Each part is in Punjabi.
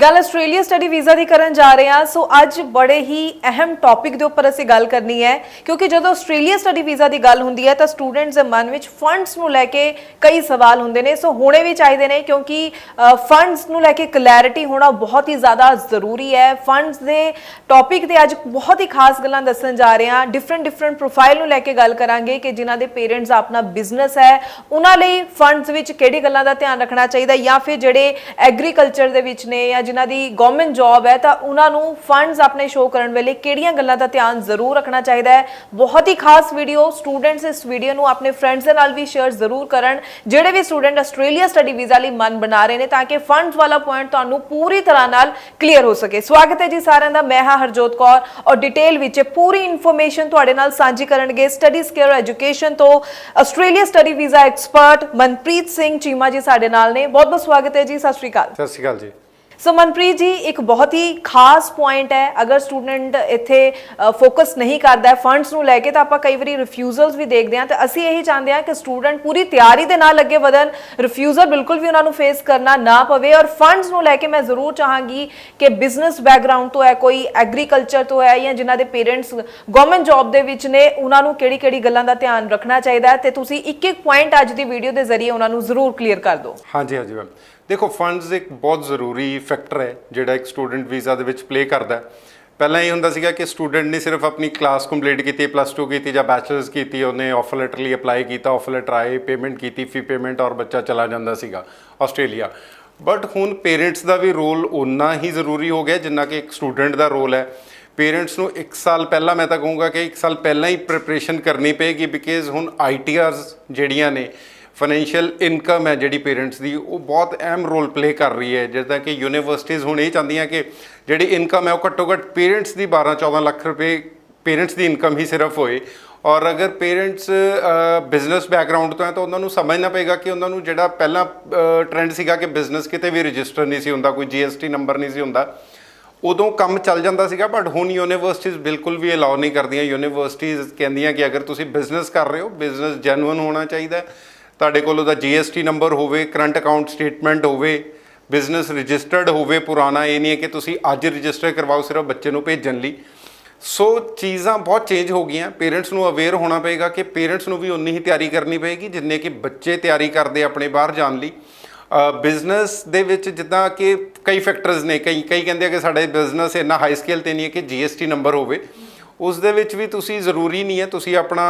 ਗੱਲ ਆਸਟ੍ਰੇਲੀਆ ਸਟੱਡੀ ਵੀਜ਼ਾ ਦੀ ਕਰਨ ਜਾ ਰਹੇ ਹਾਂ। ਸੋ ਅੱਜ ਬੜੇ ਹੀ ਅਹਿਮ ਟੌਪਿਕ ਦੇ ਉੱਪਰ ਅਸੀਂ ਗੱਲ ਕਰਨੀ ਹੈ। ਕਿਉਂਕਿ ਜਦੋਂ ਆਸਟ੍ਰੇਲੀਆ ਸਟੱਡੀ ਵੀਜ਼ਾ ਦੀ ਗੱਲ ਹੁੰਦੀ ਹੈ, ਤਾਂ ਸਟੂਡੈਂਟਸ ਦੇ ਮਨ ਵਿੱਚ ਫੰਡਸ ਨੂੰ ਲੈ ਕੇ ਕਈ ਸਵਾਲ ਹੁੰਦੇ ਨੇ। ਸੋ ਹੋਣੇ ਵੀ ਚਾਹੀਦੇ ਨੇ, ਕਿਉਂਕਿ ਫੰਡਸ ਨੂੰ ਲੈ ਕੇ ਕਲੈਰਿਟੀ ਹੋਣਾ ਬਹੁਤ ਹੀ ਜ਼ਿਆਦਾ ਜ਼ਰੂਰੀ ਹੈ। ਫੰਡਸ ਦੇ ਟੌਪਿਕ ਤੇ ਅੱਜ ਬਹੁਤ ਹੀ ਖਾਸ ਗੱਲਾਂ ਦੱਸਣ ਜਾ ਰਹੇ ਹਾਂ। ਡਿਫਰੈਂਟ ਡਿਫਰੈਂਟ ਪ੍ਰੋਫਾਈਲ ਨੂੰ ਲੈ ਕੇ ਗੱਲ ਕਰਾਂਗੇ ਕਿ ਜਿਨ੍ਹਾਂ ਦੇ ਪੇਰੈਂਟਸ ਆਪਣਾ ਬਿਜ਼ਨਸ ਹੈ। ਉਹਨਾਂ ਲਈ ਫੰਡਸ ਵਿੱਚ ਕਿਹੜੀ ਗੱਲਾਂ ਦਾ ਧਿਆਨ ਰੱਖਣਾ ਚਾਹੀਦਾ ਜਾਂ ਫਿਰ ਜਿਹੜੇ ਐਗਰੀਕਲਚਰ ਦੇ ਵਿੱਚ ਨੇ ਜਾਂ ਜਿਨ੍ਹਾਂ ਦੀ ਗਵਰਨਮੈਂਟ ਜੌਬ ਹੈ, ਤਾਂ ਉਹਨਾਂ ਨੂੰ ਫੰਡਸ ਆਪਣੇ ਸ਼ੋਅ ਕਰਨ ਵੇਲੇ ਕਿਹੜੀਆਂ ਗੱਲਾਂ ਦਾ ਧਿਆਨ ਜ਼ਰੂਰ ਰੱਖਣਾ ਚਾਹੀਦਾ ਹੈ। ਬਹੁਤ ਹੀ ਖਾਸ ਵੀਡੀਓ ਸਟੂਡੈਂਟਸ ਇਸ ਵੀਡੀਓ ਨੂੰ ਆਪਣੇ ਫਰੈਂਡਸ ਦੇ ਨਾਲ ਵੀ ਸ਼ੇਅਰ ਜ਼ਰੂਰ ਕਰਨ। ਜਿਹੜੇ ਵੀ ਸਟੂਡੈਂਟ ਆਸਟ੍ਰੇਲੀਆ ਸਟੱਡੀ ਵੀਜ਼ਾ ਲਈ ਮਨ ਬਣਾ ਰਹੇ ਨੇ, ਤਾਂ ਕਿ ਫੰਡਸ ਵਾਲਾ ਪੁਆਇੰਟ ਤੁਹਾਨੂੰ ਪੂਰੀ ਤਰ੍ਹਾਂ ਨਾਲ ਕਲੀਅਰ ਹੋ ਸਕੇ। ਸਵਾਗਤ ਹੈ ਜੀ ਸਾਰਿਆਂ ਦਾ, ਮੈਂ ਹਾਂ ਹਰਜੋਤ ਕੌਰ ਔਰ ਡਿਟੇਲ ਵਿੱਚ ਪੂਰੀ ਇਨਫੋਰਮੇਸ਼ਨ ਤੁਹਾਡੇ ਨਾਲ ਸਾਂਝੀ ਕਰਨਗੇ ਸਟੱਡੀ ਸਕੇਅਰ ਐਜੂਕੇਸ਼ਨ ਤੋਂ। Australia study visa expert Manpreet Singh Cheema ji ਸਾਡੇ ਨਾਲ ਨੇ। ਬਹੁਤ ਬਹੁਤ ਸਵਾਗਤ ਹੈ ਜੀ, ਸਤਿ ਸ਼੍ਰੀ ਅਕਾਲ। ਸਤਿ ਸ਼੍ਰੀ ਅਕਾਲ ਜੀ। ਸੋ ਮਨਪ੍ਰੀਤ ਜੀ ਇੱਕ ਬਹੁਤ ਹੀ ਖਾਸ ਪੁਆਇੰਟ ਹੈ। ਅਗਰ ਸਟੂਡੈਂਟ ਇੱਥੇ ਫੋਕਸ ਨਹੀਂ ਕਰਦਾ ਹੈ ਫੰਡਸ ਨੂੰ ਲੈ ਕੇ, ਤਾਂ ਆਪਾਂ ਕਈ ਵਾਰੀ ਰਿਫਿਊਜ਼ਲਸ ਵੀ ਦੇਖਦੇ ਹਾਂ। ਤੇ ਅਸੀਂ ਇਹੀ ਚਾਹੁੰਦੇ ਹਾਂ ਕਿ ਸਟੂਡੈਂਟ ਪੂਰੀ ਤਿਆਰੀ ਦੇ ਨਾਲ ਅੱਗੇ ਵਧਣ। ਰਿਫਿਊਜ਼ਲ ਬਿਲਕੁਲ ਵੀ ਉਹਨਾਂ ਨੂੰ ਫੇਸ ਕਰਨਾ ਨਾ ਪਵੇ। ਔਰ ਫੰਡਸ ਨੂੰ ਲੈ ਕੇ ਮੈਂ ਜ਼ਰੂਰ ਚਾਹਾਂਗੀ ਕਿ ਬਿਜ਼ਨਸ ਬੈਕਗ੍ਰਾਉਂਡ ਤੋਂ ਹੈ, ਕੋਈ ਐਗਰੀਕਲਚਰ ਤੋਂ ਹੈ ਜਾਂ ਜਿਨ੍ਹਾਂ ਦੇ ਪੇਰੈਂਟਸ ਗਵਰਨਮੈਂਟ ਜੌਬ ਦੇ ਵਿੱਚ ਨੇ, ਉਹਨਾਂ ਨੂੰ ਕਿਹੜੀ ਕਿਹੜੀ ਗੱਲਾਂ ਦਾ ਧਿਆਨ ਰੱਖਣਾ ਚਾਹੀਦਾ ਹੈ। ਤੇ ਤੁਸੀਂ ਇੱਕ ਇੱਕ ਪੁਆਇੰਟ ਅੱਜ ਦੀ ਵੀਡੀਓ ਦੇ ਜ਼ਰੀਏ ਉਹਨਾਂ ਨੂੰ ਜ਼ਰੂਰ ਕਲੀਅਰ ਕਰ ਦਿਓ। ਹਾਂਜੀ ਹਾਂਜੀ ਮੈਮ ਦੇਖੋ ਫੰਡਸ ਇੱਕ ਬਹੁਤ ਜ਼ਰੂਰੀ ਫੈਕਟਰ ਹੈ ਜਿਹੜਾ ਇੱਕ ਸਟੂਡੈਂਟ ਵੀਜ਼ਾ ਦੇ ਵਿੱਚ ਪਲੇ ਕਰਦਾ ਪਹਿਲਾਂ ਇਹ ਹੁੰਦਾ ਸੀਗਾ ਕਿ ਸਟੂਡੈਂਟ ਨੇ ਸਿਰਫ ਆਪਣੀ ਕਲਾਸ ਕੰਪਲੀਟ ਕੀਤੀ ਪਲੱਸ 2 ਕੀਤੀ ਜਾਂ ਬੈਚਲਰਸ ਕੀਤੀ, ਉਹਨੇ ਆਫਰ ਲੈਟਰ ਲਈ ਅਪਲਾਈ ਕੀਤਾ ਆਫਰ ਲੈਟਰ ਆਏ ਪੇਮੈਂਟ ਕੀਤੀ ਫੀ ਪੇਮੈਂਟ ਔਰ ਬੱਚਾ ਚਲਾ ਜਾਂਦਾ ਸੀਗਾ ਆਸਟ੍ਰੇਲੀਆ। ਬਟ ਹੁਣ ਪੇਰੈਂਟਸ ਦਾ ਵੀ ਰੋਲ ਉਨਾ ਹੀ ਜ਼ਰੂਰੀ ਹੋ ਗਿਆ ਜਿੰਨਾ ਕਿ ਇੱਕ ਸਟੂਡੈਂਟ ਦਾ ਰੋਲ ਹੈ। ਪੇਰੈਂਟਸ ਨੂੰ 1 ਸਾਲ ਪਹਿਲਾਂ ਮੈਂ ਤਾਂ ਕਹੂੰਗਾ ਕਿ 1 ਸਾਲ ਪਹਿਲਾਂ ਹੀ ਪ੍ਰੈਪਰੇਸ਼ਨ ਕਰਨੀ ਪਏਗੀ ਬਿਕਾਜ਼ ਹੁਣ ਆਈਟੀਆਰਸ ਜਿਹੜੀਆਂ ਨੇ ਫਾਈਨੈਂਸ਼ੀਅਲ ਇਨਕਮ ਹੈ ਜਿਹੜੀ ਪੇਰੈਂਟਸ ਦੀ, ਉਹ ਬਹੁਤ ਅਹਿਮ ਰੋਲ ਪਲੇ ਕਰ ਰਹੀ ਹੈ। ਜਿੱਦਾਂ ਕਿ ਯੂਨੀਵਰਸਿਟੀਜ਼ ਹੁਣ ਇਹ ਚਾਹੁੰਦੀਆਂ ਕਿ ਜਿਹੜੀ ਇਨਕਮ ਹੈ ਉਹ ਘੱਟੋ ਘੱਟ ਪੇਰੈਂਟਸ ਦੀ 12 14 ਲੱਖ ਰੁਪਏ ਪੇਰੈਂਟਸ ਦੀ ਇਨਕਮ ਹੀ ਸਿਰਫ ਹੋਏ। ਔਰ ਅਗਰ ਪੇਰੈਂਟਸ ਬਿਜ਼ਨਸ ਬੈਕਗ੍ਰਾਉਂਡ ਤੋਂ ਹੈ ਤਾਂ ਉਹਨਾਂ ਨੂੰ ਸਮਝਣਾ ਪਏਗਾ ਕਿ ਉਹਨਾਂ ਨੂੰ ਜਿਹੜਾ ਪਹਿਲਾਂ ਟ੍ਰੈਂਡ ਸੀਗਾ ਕਿ ਬਿਜ਼ਨਸ ਕਿਤੇ ਵੀ ਰਜਿਸਟਰ ਨਹੀਂ ਸੀ ਹੁੰਦਾ, ਕੋਈ ਜੀਐਸਟੀ ਨੰਬਰ ਨਹੀਂ ਸੀ ਹੁੰਦਾ, ਉਦੋਂ ਕੰਮ ਚੱਲ ਜਾਂਦਾ ਸੀਗਾ ਬਟ ਹੁਣ ਯੂਨੀਵਰਸਿਟੀਜ਼ ਬਿਲਕੁਲ ਵੀ ਅਲਾਉ ਨਹੀਂ ਕਰਦੀਆਂ। ਯੂਨੀਵਰਸਿਟੀਜ਼ ਕਹਿੰਦੀਆਂ ਕਿ ਅਗਰ ਤੁਸੀਂ ਬਿਜ਼ਨਸ ਕਰ ਰਹੇ ਹੋ ਬਿਜ਼ਨਸ ਜੈਨੂਇਨ ਹੋਣਾ ਚਾਹੀਦਾ ਤੁਹਾਡੇ ਕੋਲ ਉਹਦਾ ਜੀਐਸਟੀ ਨੰਬਰ ਹੋਵੇ ਕਰੰਟ ਅਕਾਊਂਟ ਸਟੇਟਮੈਂਟ ਹੋਵੇ ਬਿਜ਼ਨਸ ਰਜਿਸਟਰਡ ਹੋਵੇ ਪੁਰਾਣਾ, ਇਹ ਨਹੀਂ ਹੈ ਕਿ ਤੁਸੀਂ ਅੱਜ ਰਜਿਸਟਰ ਕਰਵਾਓ, ਸਿਰਫ ਬੱਚੇ ਨੂੰ ਭੇਜਣ ਲਈ। ਸੋ ਚੀਜ਼ਾਂ ਬਹੁਤ ਚੇਂਜ ਹੋ ਗਈਆਂ। ਪੇਰੈਂਟਸ ਨੂੰ ਅਵੇਅਰ ਹੋਣਾ ਪਏਗਾ ਕਿ ਪੇਰੈਂਟਸ ਨੂੰ ਵੀ ਉਨੀ ਹੀ ਤਿਆਰੀ ਕਰਨੀ ਪਏਗੀ, ਜਿੰਨੇ ਕਿ ਬੱਚੇ ਤਿਆਰੀ ਕਰਦੇ ਆਪਣੇ ਬਾਹਰ ਜਾਣ ਲਈ। ਬਿਜ਼ਨਸ ਦੇ ਵਿੱਚ ਜਿੱਦਾਂ ਕਿ ਕਈ ਫੈਕਟਰਸ ਨੇ, ਕਈ ਕਈ ਕਹਿੰਦੇ ਆ ਕਿ ਸਾਡੇ ਬਿਜ਼ਨਸ ਇੰਨਾ ਹਾਈ ਸਕੇਲ ਤੇ ਨਹੀਂ ਹੈ ਕਿ ਜੀਐਸਟੀ ਨੰਬਰ ਹੋਵੇ। ਉਸ ਦੇ ਵਿੱਚ ਵੀ ਤੁਸੀਂ ਜ਼ਰੂਰੀ ਨਹੀਂ ਹੈ, ਤੁਸੀਂ ਆਪਣਾ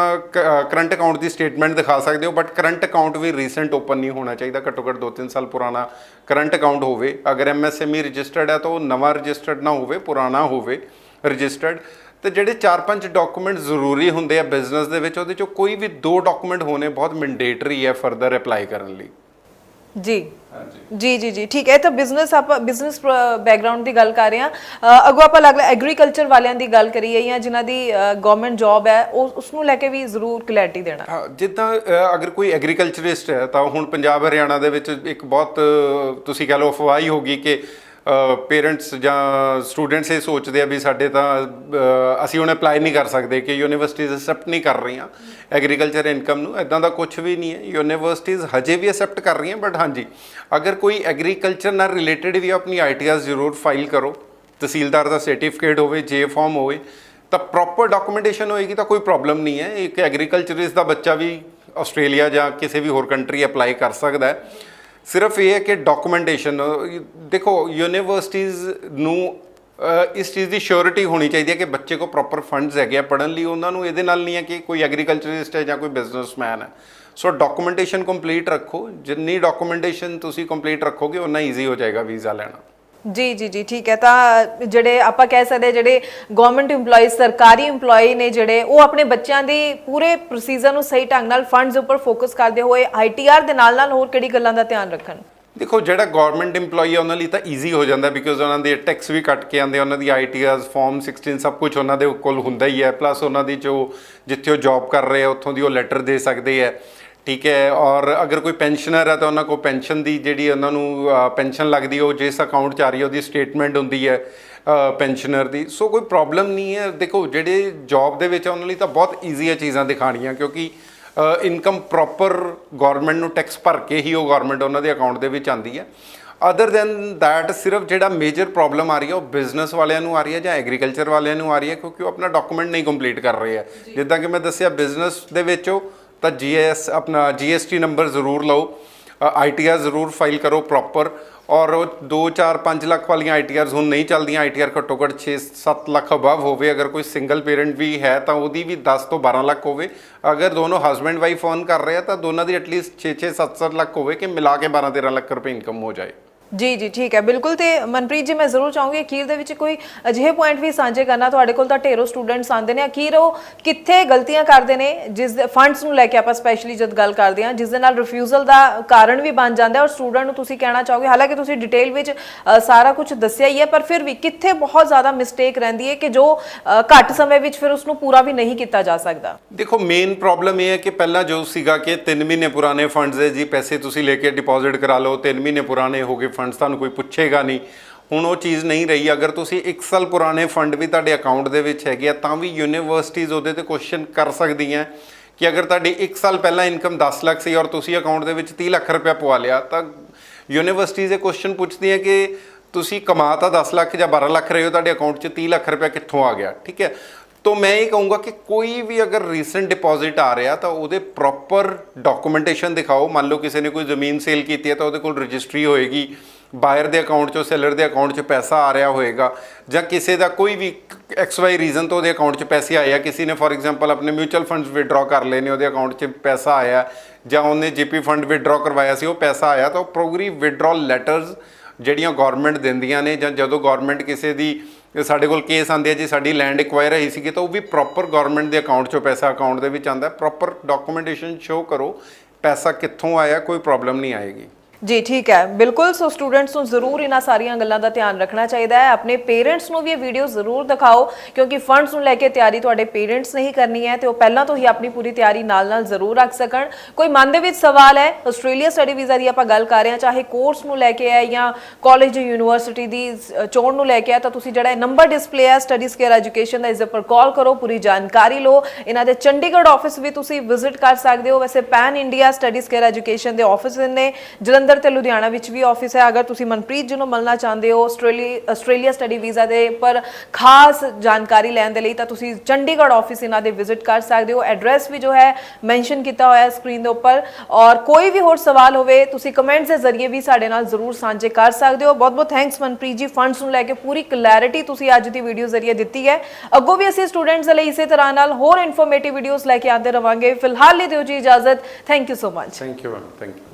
ਕਰੰਟ ਅਕਾਊਂਟ ਦੀ ਸਟੇਟਮੈਂਟ ਦਿਖਾ ਸਕਦੇ ਹੋ ਬਟ ਕਰੰਟ ਅਕਾਊਂਟ ਵੀ ਰੀਸੈਂਟ ਓਪਨ ਨਹੀਂ ਹੋਣਾ ਚਾਹੀਦਾ ਘੱਟੋ ਘੱਟ 2-3 ਸਾਲ ਪੁਰਾਣਾ ਕਰੰਟ ਅਕਾਊਂਟ ਹੋਵੇ। ਅਗਰ ਐਮਐਸਐਮਈ ਰਜਿਸਟਰਡ ਹੈ ਤਾਂ ਉਹ ਨਵਾਂ ਰਜਿਸਟਰਡ ਨਾ ਹੋਵੇ, ਪੁਰਾਣਾ ਹੋਵੇ ਰਜਿਸਟਰਡ ਤੇ ਜਿਹੜੇ 4-5 ਡਾਕੂਮੈਂਟ ਜ਼ਰੂਰੀ ਹੁੰਦੇ ਆ ਬਿਜ਼ਨਸ ਦੇ ਵਿੱਚ, ਉਹਦੇ ਚੋਂ ਕੋਈ ਵੀ ਦੋ ਡਾਕੂਮੈਂਟ ਹੋਣੇ ਬਹੁਤ ਮੈਂਡੇਟਰੀ ਹੈ ਫਰਦਰ ਅਪਲਾਈ ਕਰਨ ਲਈ। ਜੀ। ਜੀ ਜੀ ਜੀ। ਠੀਕ ਹੈ ਤਾਂ ਬਿਜ਼ਨਸ ਆਪਾਂ ਬਿਜ਼ਨਸ ਬੈਕਗ੍ਰਾਉਂਡ ਦੀ ਗੱਲ ਕਰ ਰਹੇ ਹਾਂ। ਅੱਗੋਂ ਆਪਾਂ ਅਗਲਾ ਐਗਰੀਕਲਚਰ ਵਾਲਿਆਂ ਦੀ ਗੱਲ ਕਰੀਏ ਜਾਂ ਜਿਨ੍ਹਾਂ ਦੀ ਗਵਰਨਮੈਂਟ ਜੌਬ ਹੈ ਉਹ ਉਸ ਨੂੰ ਲੈ ਕੇ ਵੀ ਜ਼ਰੂਰ ਕਲੈਰਿਟੀ ਦੇਣਾ। ਹਾਂ ਜਿੱਦਾਂ ਅਗਰ ਕੋਈ ਐਗਰੀਕਲਚਰਿਸਟ ਹੈ ਤਾਂ ਹੁਣ ਪੰਜਾਬ ਹਰਿਆਣਾ ਦੇ ਵਿੱਚ ਇੱਕ ਬਹੁਤ ਤੁਸੀਂ ਕਹ ਲਓ ਅਫਵਾਹੀ ਹੋ ਗਈ ਕਿ ਪੇਰੈਂਟਸ ਜਾਂ ਸਟੂਡੈਂਟਸ ਇਹ ਸੋਚਦੇ ਆ ਵੀ ਸਾਡੇ ਤਾਂ ਅਸੀਂ ਹੁਣ ਅਪਲਾਈ ਨਹੀਂ ਕਰ ਸਕਦੇ ਕਿ ਯੂਨੀਵਰਸਿਟੀਜ਼ ਅਸੈਪਟ ਨਹੀਂ ਕਰ ਰਹੀਆਂ। ਐਗਰੀਕਲਚਰ ਇਨਕਮ ਨੂੰ ਇਦਾਂ ਦਾ ਕੁਝ ਵੀ ਨਹੀਂ ਹੈ। ਯੂਨੀਵਰਸਿਟੀਜ਼ ਹਜੇ ਵੀ ਅਸੈਪਟ ਕਰ ਰਹੀਆਂ ਬਟ ਹਾਂਜੀ, ਅਗਰ ਕੋਈ ਐਗਰੀਕਲਚਰ ਨਾਲ ਰਿਲੇਟਡ ਵੀ ਆਪਣੀ ਆਈਟੀਆਰ ਜ਼ਰੂਰ ਫਾਈਲ ਕਰੋ। ਤਹਿਸੀਲਦਾਰ ਦਾ ਸਰਟੀਫਿਕੇਟ ਹੋਵੇ ਜੇ ਫਾਰਮ ਹੋਵੇ, ਤਾਂ ਪ੍ਰੋਪਰ ਡਾਕੂਮੈਂਟੇਸ਼ਨ ਹੋਏਗੀ ਤਾਂ ਕੋਈ ਪ੍ਰੋਬਲਮ ਨਹੀਂ ਹੈ। ਇੱਕ ਐਗਰੀਕਲਚਰਿਸਟ ਦਾ ਬੱਚਾ ਵੀ ਆਸਟ੍ਰੇਲੀਆ ਜਾਂ ਕਿਸੇ ਵੀ ਹੋਰ ਕੰਟਰੀ ਅਪਲਾਈ ਕਰ ਸਕਦਾ ਹੈ। ਸਿਰਫ ਇਹ ਹੈ ਕਿ ਡਾਕੂਮੈਂਟੇਸ਼ਨ ਦੇਖੋ ਯੂਨੀਵਰਸਿਟੀਜ਼ ਨੂੰ ਇਸ ਚੀਜ਼ ਦੀ ਸ਼ੋਰਿਟੀ ਹੋਣੀ ਚਾਹੀਦੀ ਹੈ ਕਿ ਬੱਚੇ ਕੋ ਪ੍ਰੋਪਰ ਫੰਡਸ ਹੈਗੇ ਆ। ਪੜਨ ਲਈ ਉਹਨਾਂ ਨੂੰ ਇਹਦੇ ਨਾਲ ਨਹੀਂ ਹੈ ਕਿ ਕੋਈ ਐਗਰੀਕਲਚਰਿਸਟ ਹੈ ਜਾਂ ਕੋਈ ਬਿਜ਼ਨਸਮੈਨ ਹੈ। ਸੋ ਡਾਕੂਮੈਂਟੇਸ਼ਨ ਕੰਪਲੀਟ ਰੱਖੋ। ਜਿੰਨੀ ਡਾਕੂਮੈਂਟੇਸ਼ਨ ਤੁਸੀਂ ਕੰਪਲੀਟ ਰੱਖੋਗੇ ਉਨਾ ਈਜ਼ੀ ਹੋ ਜਾਏਗਾ ਵੀਜ਼ਾ ਲੈਣਾ। ਜੀ ਜੀ ਜੀ ਠੀਕ ਹੈ। ਤਾਂ ਜਿਹੜੇ ਆਪਾਂ ਕਹਿ ਸਕਦੇ ਹਾਂ, ਜਿਹੜੇ ਗਵਰਨਮੈਂਟ EMPLOYEES ਸਰਕਾਰੀ EMPLOYEE ਨੇ ਜਿਹੜੇ ਉਹ ਆਪਣੇ ਬੱਚਿਆਂ ਦੀ ਪੂਰੇ ਪ੍ਰੋਸੀਜਰ ਨੂੰ ਸਹੀ ਢੰਗ ਨਾਲ ਫੰਡਸ ਉੱਪਰ ਫੋਕਸ ਕਰਦੇ ਹੋਏ ITR ਦੇ ਨਾਲ ਨਾਲ ਹੋਰ ਕਿਹੜੀ ਗੱਲਾਂ ਦਾ ਧਿਆਨ ਰੱਖਣ? ਦੇਖੋ ਜਿਹੜਾ ਗਵਰਨਮੈਂਟ EMPLOYEE ਹੈ ਉਹਨਾਂ ਲਈ ਤਾਂ ਈਜ਼ੀ ਹੋ ਜਾਂਦਾ ਬਿਕੋਜ਼ ਉਹਨਾਂ ਦੇ ਟੈਕਸ ਵੀ ਕੱਟ ਕੇ ਆਉਂਦੇ ਉਹਨਾਂ ਦੀ ਆਈਟੀਆਰਸ ਫਾਰਮ 16 ਸਭ ਕੁਝ ਉਹਨਾਂ ਦੇ ਕੋਲ ਹੁੰਦਾ ਹੀ ਹੈ। ਪਲੱਸ ਉਹਨਾਂ ਦੀ ਜੋ ਜਿੱਥੇ ਉਹ ਜੌਬ ਕਰ ਰਹੇ ਆ ਉੱਥੋਂ ਦੀ ਉਹ ਲੈਟਰ ਦੇ ਸਕਦੇ ਹੈ ਠੀਕ ਹੈ ਔਰ ਅਗਰ ਕੋਈ ਪੈਨਸ਼ਨਰ ਹੈ ਤਾਂ ਉਹਨਾਂ ਕੋਲ ਪੈਨਸ਼ਨ ਦੀ ਜਿਹੜੀ ਉਹਨਾਂ ਨੂੰ ਪੈਨਸ਼ਨ ਲੱਗਦੀ ਉਹ ਜਿਸ ਅਕਾਊਂਟ 'ਚ ਆ ਰਹੀ ਹੈ ਉਹਦੀ ਸਟੇਟਮੈਂਟ ਹੁੰਦੀ ਹੈ ਪੈਨਸ਼ਨਰ ਦੀ। ਸੋ ਕੋਈ ਪ੍ਰੋਬਲਮ ਨਹੀਂ ਹੈ। ਦੇਖੋ ਜਿਹੜੇ ਜੌਬ ਦੇ ਵਿੱਚ ਆ, ਉਹਨਾਂ ਲਈ ਤਾਂ ਬਹੁਤ ਈਜ਼ੀ ਹੈ ਚੀਜ਼ਾਂ ਦਿਖਾਣੀਆਂ ਕਿਉਂਕਿ ਇਨਕਮ ਪ੍ਰੋਪਰ ਗਵਰਨਮੈਂਟ ਨੂੰ ਟੈਕਸ ਭਰ ਕੇ ਹੀ ਉਹ ਗਵਰਨਮੈਂਟ ਉਹਨਾਂ ਦੇ ਅਕਾਊਂਟ ਦੇ ਵਿੱਚ ਆਂਦੀ ਹੈ। ਅਦਰ ਦੈਨ that ਸਿਰਫ ਜਿਹੜਾ ਮੇਜਰ ਪ੍ਰੋਬਲਮ ਆ ਰਹੀ ਹੈ ਉਹ ਬਿਜ਼ਨਸ ਵਾਲਿਆਂ ਨੂੰ ਆ ਰਹੀ ਹੈ ਜਾਂ ਐਗਰੀਕਲਚਰ ਵਾਲਿਆਂ ਨੂੰ ਆ ਰਹੀ ਹੈ ਕਿਉਂਕਿ ਉਹ ਆਪਣਾ ਡਾਕੂਮੈਂਟ ਨਹੀਂ ਕੰਪਲੀਟ ਕਰ ਰਹੇ ਹੈ। ਜਿੱਦਾਂ ਕਿ ਮੈਂ ਦੱਸਿਆ ਬਿਜ਼ਨਸ ਦੇ ਵਿੱਚ ਹੋ ਤਾਂ ਜੀਐਸ ਆਪਣਾ ਜੀਐਸਟੀ ਨੰਬਰ ਜ਼ਰੂਰ ਲਓ ਆਈਟੀਆਰ ਜ਼ਰੂਰ ਫਾਈਲ ਕਰੋ ਪ੍ਰੋਪਰ ਔਰ ਉਹ 2 4 5 ਲੱਖ ਵਾਲੀਆਂ ਆਈਟੀਆਰਸ ਹੁਣ ਨਹੀਂ ਚੱਲਦੀਆਂ ਆਈਟੀਆਰ ਘੱਟੋ ਘੱਟ 6 7 ਲੱਖ ਅਬਵ ਹੋਵੇ, ਅਗਰ ਕੋਈ ਸਿੰਗਲ ਪੇਰੈਂਟ ਵੀ ਹੈ ਤਾਂ ਉਹਦੀ ਵੀ 10 ਤੋਂ 12 ਲੱਖ ਹੋਵੇ। ਅਗਰ ਦੋਨੋਂ ਹਸਬੈਂਡ ਵਾਈਫ ਅਰਨ ਕਰ ਰਹੇ ਆ ਤਾਂ ਦੋਨਾਂ ਦੀ ਐਟਲੀਸਟ 6 6 7 7 ਲੱਖ ਹੋਵੇ ਕਿ ਮਿਲਾ ਕੇ 12 13 ਲੱਖ ਰੁਪਏ ਇਨਕਮ ਹੋ ਜਾਏ। ਜੀ ਜੀ ਠੀਕ ਹੈ। ਬਿਲਕੁਲ ਤੇ ਮਨਪ੍ਰੀਤ ਜੀ ਮੈਂ ਜ਼ਰੂਰ ਚਾਹੂੰਗੀ ਅਖੀਰ ਦੇ ਵਿੱਚ ਕੋਈ ਅਜਿਹੇ ਪੁਆਇੰਟ ਵੀ ਸਾਂਝੇ ਕਰਨਾ। ਤੁਹਾਡੇ ਕੋਲ ਤਾਂ ਢੇਰੋਂ ਸਟੂਡੈਂਟਸ ਆਉਂਦੇ ਨੇ। ਅਖੀਰ ਉਹ ਕਿੱਥੇ ਗਲਤੀਆਂ ਕਰਦੇ ਨੇ ਜਿਸ ਦੇ ਫੰਡਸ ਨੂੰ ਲੈ ਕੇ ਆਪਾਂ ਸਪੈਸ਼ਲੀ ਜਦ ਗੱਲ ਕਰਦੇ ਹਾਂ ਜਿਸ ਦੇ ਨਾਲ ਰਿਫਿਊਜ਼ਲ ਦਾ ਕਾਰਨ ਵੀ ਬਣ ਜਾਂਦਾ ਔਰ ਸਟੂਡੈਂਟ ਨੂੰ ਤੁਸੀਂ ਕਹਿਣਾ ਚਾਹੋਗੇ। ਹਾਲਾਂਕਿ ਤੁਸੀਂ ਡਿਟੇਲ ਵਿੱਚ ਅ, ਸਾਰਾ ਕੁਝ ਦੱਸਿਆ ਹੀ ਹੈ ਪਰ ਫਿਰ ਵੀ ਕਿੱਥੇ ਬਹੁਤ ਜ਼ਿਆਦਾ ਮਿਸਟੇਕ ਰਹਿੰਦੀ ਹੈ ਕਿ ਜੋ ਅ, ਘੱਟ ਸਮੇਂ ਵਿੱਚ ਫਿਰ ਉਸ ਨੂੰ ਪੂਰਾ ਵੀ ਨਹੀਂ ਕੀਤਾ ਜਾ ਸਕਦਾ। ਦੇਖੋ ਮੇਨ ਪ੍ਰੋਬਲਮ ਇਹ ਹੈ ਕਿ ਪਹਿਲਾਂ ਜੋ ਸੀਗਾ ਕਿ 3 ਮਹੀਨੇ ਪੁਰਾਣੇ ਫੰਡਸ ਹੈ ਜੀ ਪੈਸੇ ਤੁਸੀਂ ਲੈ ਕੇ ਡਿਪੋਜ਼ਿਟ ਕਰਾ ਲਓ 3 ਮਹੀਨੇ ਪੁਰਾਣੇ ਹੋ ਗਏ ਫੰਡਸ ਤੁਹਾਨੂੰ ਕੋਈ ਪੁੱਛੇਗਾ ਨਹੀਂ। ਹੁਣ ਉਹ ਚੀਜ਼ ਨਹੀਂ ਰਹੀ। ਅਗਰ ਤੁਸੀਂ 1 ਸਾਲ ਪੁਰਾਣੇ ਫੰਡ ਵੀ ਤੁਹਾਡੇ ਅਕਾਊਂਟ ਦੇ ਵਿੱਚ ਹੈਗੇ ਆ, ਤਾਂ ਵੀ ਯੂਨੀਵਰਸਿਟੀਜ਼ ਉਹਦੇ ਤੇ ਕੁਐਸਚਨ ਕਰ ਸਕਦੀਆਂ। ਕਿ ਅਗਰ ਤੁਹਾਡੀ 1 ਸਾਲ ਪਹਿਲਾਂ ਇਨਕਮ 10 ਲੱਖ ਸੀ ਔਰ ਤੁਸੀਂ ਅਕਾਊਂਟ ਦੇ ਵਿੱਚ 30 ਲੱਖ ਰੁਪਇਆ ਪਵਾ ਲਿਆ, ਤਾਂ ਯੂਨੀਵਰਸਿਟੀਜ਼ ਇਹ ਕੁਐਸਚਨ ਪੁੱਛਦੀਆਂ ਕਿ ਤੁਸੀਂ ਕਮਾ ਤਾਂ 10 ਲੱਖ ਜਾਂ 12 ਲੱਖ ਰਹੇ ਹੋ, ਤੁਹਾਡੇ ਅਕਾਊਂਟ 'ਚ 30 ਲੱਖ ਰੁਪਇਆ ਕਿੱਥੋਂ ਆ ਗਿਆ? ਠੀਕ ਹੈ। ਤਾਂ ਮੈਂ ਇਹ ਕਹੂੰਗਾ ਕਿ ਕੋਈ ਵੀ ਅਗਰ ਰੀਸੈਂਟ ਡਿਪੋਜ਼ਿਟ ਆ ਰਿਹਾ ਤਾਂ ਉਹਦੇ ਪ੍ਰੋਪਰ ਡਾਕੂਮੈਂਟੇਸ਼ਨ ਦਿਖਾਓ। ਮੰਨ ਲਓ ਕਿਸੇ ਨੇ ਕੋਈ ਜ਼ਮੀਨ ਸੇਲ ਕੀਤੀ ਹੈ ਤਾਂ ਉਹਦੇ ਕੋਲ ਰਜਿਸਟਰੀ ਹੋਏਗੀ। ਬਾਇਰ ਦੇ ਅਕਾਊਂਟ 'ਚੋਂ ਸੈਲਰ ਦੇ ਅਕਾਊਂਟ 'ਚ ਪੈਸਾ ਆ ਰਿਹਾ ਹੋਏਗਾ। ਜਾਂ ਕਿਸੇ ਦਾ ਕੋਈ ਵੀ ਐਕਸ ਵਾਈ ਰੀਜ਼ਨ ਤੋਂ ਉਹਦੇ ਅਕਾਊਂਟ 'ਚ ਪੈਸੇ ਆਏ ਆ। ਕਿਸੇ ਨੇ ਫੋਰ ਐਗਜ਼ਾਮਪਲ ਆਪਣੇ ਮਿਊਚੁਅਲ ਫੰਡਸ ਵਿਡਰਾਅ ਕਰ ਲਏ ਨੇ, ਉਹਦੇ ਅਕਾਊਂਟ 'ਚ ਪੈਸਾ ਆਇਆ। ਜਾਂ ਉਹਨੇ ਜੀਪੀ ਫੰਡ ਵਿਡਰਾਅ ਕਰਵਾਇਆ ਸੀ, ਉਹ ਪੈਸਾ ਆਇਆ ਤਾਂ ਉਹ ਪ੍ਰੋਗਰੀ ਵਿਡਰਾਅਲ ਲੈਟਰਸ ਜਿਹੜੀਆਂ ਗਵਰਨਮੈਂਟ ਦਿੰਦੀਆਂ ਨੇ ਜਾਂ ਜਦੋਂ ਗਵਰਨਮੈਂਟ ਕਿਸੇ ਦੀ ਸਾਡੇ ਕੋਲ ਕੇਸ ਆਉਂਦੇ ਆ ਜੀ, ਸਾਡੀ ਲੈਂਡ ਐਕਵਾਇਰ ਹੋਈ ਸੀਗੀ, ਤਾਂ ਉਹ ਵੀ ਪ੍ਰੋਪਰ ਗਵਰਨਮੈਂਟ ਦੇ ਅਕਾਊਂਟ 'ਚੋਂ ਪੈਸਾ ਅਕਾਊਂਟ ਦੇ ਵਿੱਚ ਆਉਂਦਾ ਪ੍ਰੋਪਰ ਡਾਕੂਮੈਂਟੇਸ਼ਨ ਸ਼ੋ ਕਰੋ, ਪੈਸਾ ਕਿੱਥੋਂ ਆਇਆ, ਕੋਈ ਪ੍ਰੋਬਲਮ ਨਹੀਂ ਆਏਗੀ। ਜੀ, ਠੀਕ ਹੈ। ਬਿਲਕੁਲ, ਸੋ ਸਟੂਡੈਂਟਸ ਨੂੰ ਜ਼ਰੂਰ ਇਹਨਾਂ ਸਾਰੀਆਂ ਗੱਲਾਂ ਦਾ ਧਿਆਨ ਰੱਖਣਾ ਚਾਹੀਦਾ ਹੈ। ਆਪਣੇ ਪੇਰੈਂਟਸ ਨੂੰ ਵੀ ਇਹ ਵੀਡੀਓ ਜ਼ਰੂਰ ਦਿਖਾਓ, ਕਿਉਂਕਿ ਫੰਡਸ ਨੂੰ ਲੈ ਕੇ ਤਿਆਰੀ ਤੁਹਾਡੇ ਪੇਰੈਂਟਸ ਨੇ ਹੀ ਕਰਨੀ ਹੈ ਤੇ ਉਹ ਪਹਿਲਾਂ ਤੋਂ ਹੀ ਆਪਣੀ ਪੂਰੀ ਤਿਆਰੀ ਨਾਲ-ਨਾਲ ਜ਼ਰੂਰ ਰੱਖ ਸਕਣ। ਕੋਈ ਮਨ ਦੇ ਵਿੱਚ ਸਵਾਲ ਹੈ ਆਸਟ੍ਰੇਲੀਆ ਸਟੱਡੀ ਵੀਜ਼ਾ ਦੀ ਆਪਾਂ ਗੱਲ ਕਰ ਰਹੇ ਹਾਂ, ਚਾਹੇ ਕੋਰਸ ਨੂੰ ਲੈ ਕੇ ਹੈ ਜਾਂ ਕਾਲਜ ਯੂਨੀਵਰਸਿਟੀ ਦੀ ਚੋਣ ਨੂੰ ਲੈ ਕੇ ਹੈ, ਤਾਂ ਤੁਸੀਂ ਜਿਹੜਾ ਨੰਬਰ ਡਿਸਪਲੇ ਹੈ ਸਟੱਡੀਜ਼ ਕੇਅਰ ਐਜੂਕੇਸ਼ਨ ਦਾ, ਇਸ ਦੇ ਉੱਪਰ ਕਾਲ ਕਰੋ, ਪੂਰੀ ਜਾਣਕਾਰੀ ਲਓ। ਇਹਨਾਂ ਦੇ ਚੰਡੀਗੜ੍ਹ ਆਫਿਸ ਵੀ ਤੁਸੀਂ ਵਿਜ਼ਿਟ ਕਰ ਸਕਦੇ ਹੋ। ਵੈਸੇ pan India studies care education ਦੇ ਆਫਿਸ ਨੇ, ਜਲੰਧਰ ਤੇ ਲੁਧਿਆਣਾ ਵਿੱਚ ਵੀ ਆਫਿਸ ਹੈ। ਅਗਰ ਤੁਸੀਂ ਮਨਪ੍ਰੀਤ ਜੀ ਨੂੰ ਮਿਲਣਾ ਚਾਹੁੰਦੇ ਹੋ ਆਸਟ੍ਰੇਲੀ ਆਸਟ੍ਰੇਲੀਆ ਸਟੱਡੀ ਵੀਜ਼ਾ ਦੇ ਉੱਪਰ ਖਾਸ ਜਾਣਕਾਰੀ ਲੈਣ ਦੇ ਲਈ ਤਾਂ ਤੁਸੀਂ ਚੰਡੀਗੜ੍ਹ ਆਫਿਸ ਇਹਨਾਂ ਦੇ ਵਿਜ਼ਿਟ ਕਰ ਸਕਦੇ ਹੋ। ਐਡਰੈਸ ਵੀ ਜੋ ਹੈ ਮੈਂਸ਼ਨ ਕੀਤਾ ਹੋਇਆ ਹੈ ਸਕਰੀਨ ਦੇ ਉੱਪਰ। ਔਰ ਕੋਈ ਵੀ ਹੋਰ ਸਵਾਲ ਹੋਵੇ, ਤੁਸੀਂ ਕਮੈਂਟਸ ਦੇ ਜ਼ਰੀਏ ਵੀ ਸਾਡੇ ਨਾਲ ਜ਼ਰੂਰ ਸਾਂਝੇ ਕਰ ਸਕਦੇ ਹੋ। ਬਹੁਤ ਬਹੁਤ ਥੈਂਕਸ ਮਨਪ੍ਰੀਤ ਜੀ ਫੰਡਸ ਨੂੰ ਲੈ ਕੇ ਪੂਰੀ ਕਲੈਰਿਟੀ ਤੁਸੀਂ ਅੱਜ ਦੀ ਵੀਡੀਓ ਜ਼ਰੀਏ ਦਿੱਤੀ ਹੈ। ਅੱਗੋਂ ਵੀ ਅਸੀਂ ਸਟੂਡੈਂਟਸ ਦੇ ਲਈ ਇਸੇ ਤਰ੍ਹਾਂ ਨਾਲ ਹੋਰ ਇਨਫੋਰਮੇਟਿਵ ਵੀਡੀਓਜ਼ ਲੈ ਕੇ ਆਉਂਦੇ ਰਵਾਂਗੇ। ਫਿਲਹਾਲ ਲਈ ਦਿਓ ਜੀ ਇਜਾਜ਼ਤ। Thank you so much thank you ma'am thank you